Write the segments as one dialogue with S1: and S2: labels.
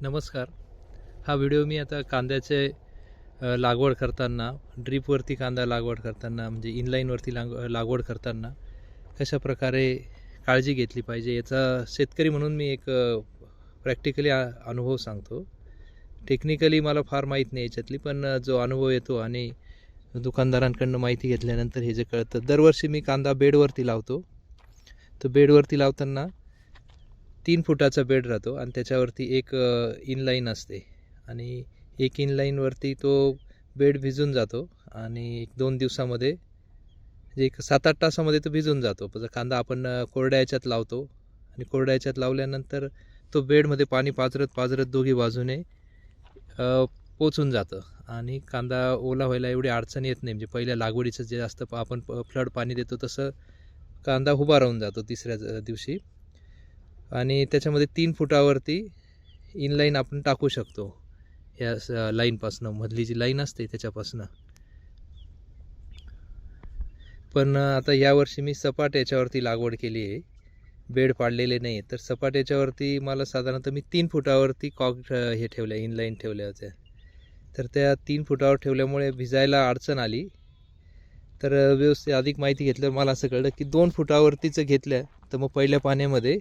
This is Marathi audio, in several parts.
S1: नमस्कार. हा व्हिडिओ मी आता कांद्याचे लागवड करताना ड्रीपवरती कांदा लागवड करताना म्हणजे इनलाईनवरती लाग लागवड करताना कशा प्रकारे काळजी घेतली पाहिजे याचा शेतकरी म्हणून मी एक प्रॅक्टिकली अनुभव सांगतो. टेक्निकली मला फार माहीत नाही याच्यातली पण जो अनुभव येतो आणि दुकानदारांकडनं माहिती घेतल्यानंतर हे जे कळतं. दरवर्षी मी कांदा बेडवरती लावतो. तर बेडवरती लावताना तीन फुटाचा बेड राहतो आणि त्याच्यावरती एक इनलाईन असते. आणि एक इनलाईनवरती तो बेड भिजून जातो आणि एक दोन दिवसामध्ये म्हणजे एक सात आठ तासामध्ये तो भिजून जातो. पण कांदा आपण कोरड्या याच्यात लावतो आणि कोरड्या याच्यात लावल्यानंतर तो बेडमध्ये पाणी पाजरत पाजरत दोघी बाजूने पोचून जातं. आणि कांदा ओला व्हायला एवढी अडचण येत नाही. म्हणजे पहिल्या लागवडीचं जे असतं प- आपण फ्लड पाणी देतो तसं कांदा उभा राहून जातो तिसऱ्या दिवशी. आणि त्याच्यामध्ये तीन फुटावरती इनलाईन आपण टाकू शकतो. या स लाईनपासनं मधली जी लाईन असते त्याच्यापासनं. पण आता यावर्षी मी सपाट याच्यावरती लागवड केली आहे. बेड पाडलेले नाही. तर सपाट याच्यावरती मला साधारणतः मी तीन फुटावरती कॉक हे ठेवल्या इनलाईन ठेवल्या होत्या तर त्या तीन फुटावर ठेवल्यामुळे भिजायला अडचण आली. तर व्यवस्थित अधिक माहिती घेतल्यावर मला असं कळलं की दोन फुटावरतीचं घेतल्या तर मग पहिल्या पाण्यामध्ये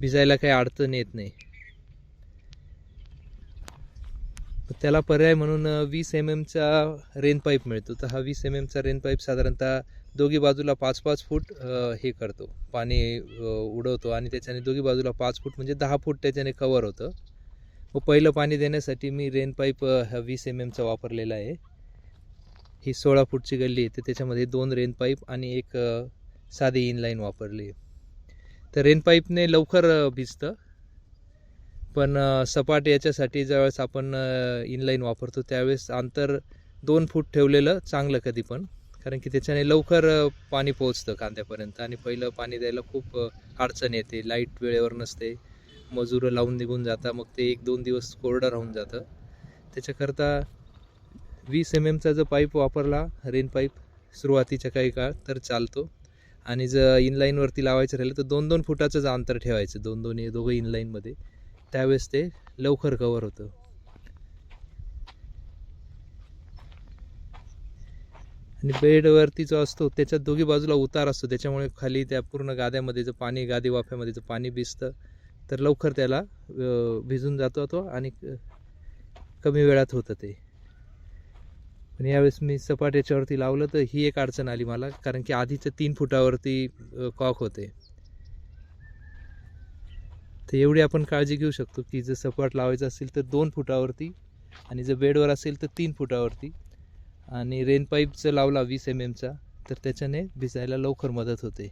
S1: भिजायला काही अडचण येत नाही. त्याला पर्याय म्हणून वीस एम एमचा रेन पाईप मिळतो. तर हा वीस एम एमचा रेन पाईप साधारणतः दोघी बाजूला पाच पाच फूट हे करतो. पाणी उडवतो आणि त्याच्याने दोघी बाजूला पाच फूट म्हणजे दहा फूट त्याच्याने कवर होतं. व पहिलं पाणी देण्यासाठी मी रेन पाईप हा वीस एम एमचा वापरलेला आहे. ही सोळा फूटची गल्ली आहे. तर त्याच्यामध्ये दोन रेन पाईप आणि एक साधी इनलाईन वापरली आहे. तर रेन पाईपने लवकर भिजतं. पण सपाट याच्यासाठी ज्यावेळेस आपण इनलाईन वापरतो त्यावेळेस अंतर दोन फूट ठेवलेलं चांगलं कधी पण. कारण की त्याच्याने लवकर पाणी पोहोचतं कांद्यापर्यंत आणि पहिलं पाणी द्यायला खूप अडचण येते. लाइट वेळेवर नसते. मजूर लावून निघून जाता मग ते एक दोन दिवस कोरडं राहून जातं. त्याच्याकरता वीस एम एमचा जो पाईप वापरला रेन पाईप सुरुवातीच्या काही काळ तर चालतो. आणि जर इनलाईनवरती लावायचं राहिलं तर दोन दोन फुटाचंच अंतर ठेवायचं. दोन दोन दोघं इनलाईनमध्ये त्यावेळेस ते लवकर कवर होतं. आणि बेडवरती जो असतो त्याच्यात दोघी बाजूला उतार असतो. त्याच्यामुळे खाली त्या पूर्ण गाद्यामध्ये जर पाणी गादी वाफ्यामध्ये जर पाणी भिजतं तर लवकर त्याला भिजून जातो तो आणि कमी वेळात होतं ते. पण यावेळेस मी सपाट याच्यावरती लावलं तर ही एक अडचण आली मला कारण की आधीचं तीन फुटावरती कॉक होते. तर एवढी आपण काळजी घेऊ शकतो की जर सपाट लावायचं असेल तर दोन फुटावरती आणि जर बेडवर असेल तर तीन फुटावरती. आणि रेन जर लावला वीस एम एमचा तर त्याच्याने भिजायला लवकर मदत होते.